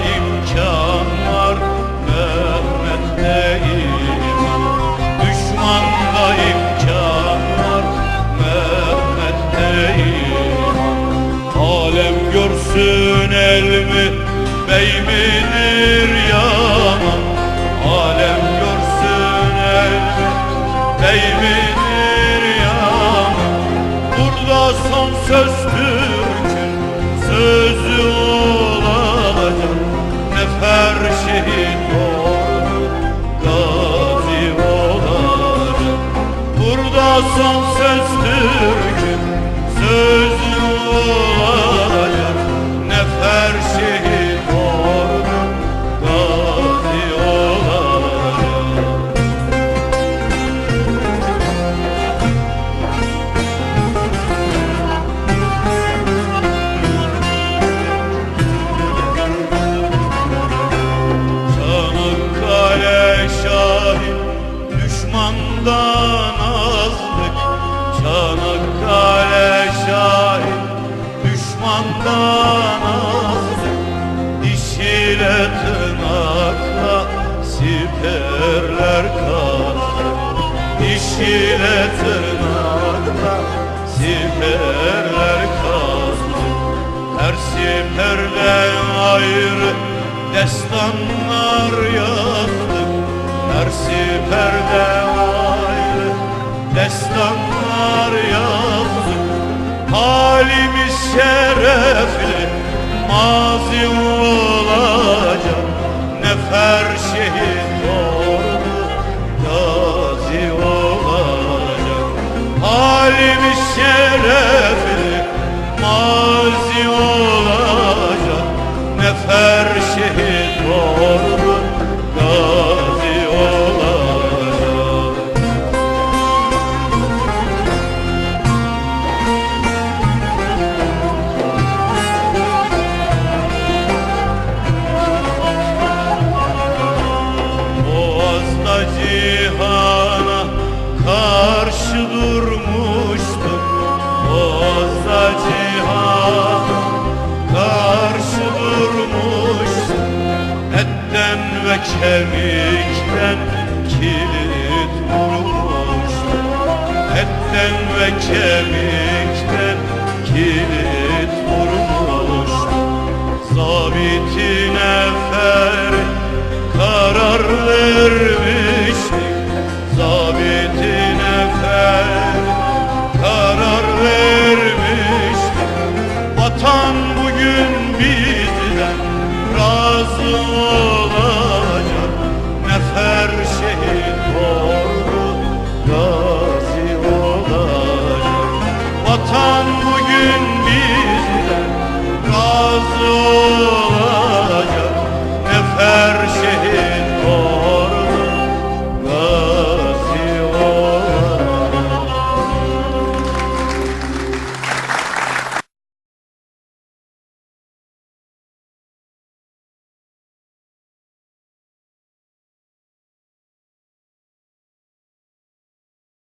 imkan var Mehmet'te iman Düşmanda imkan var Mehmet'te iman Alem görsün elmi beymidir yaman. Alem görsün elmi beymidir yaman. Burada son söz Türk'ün sözü tırnakla siperler kazdı Diş siperler kazdı her siperden ayrı destanlar yazdık Her siperden ayrı destanlar yazdık Halimiz şerefli mazi olacak. Nefer şehit oldu gazi olacak. Halimiz şerefli cihana karşı durmuştum. Boğaz'da cihana karşı durmuştum. Etten ve kemikten kilit vurmuştum Etten ve kemikten kilit Sultan bugün bizden razı ol.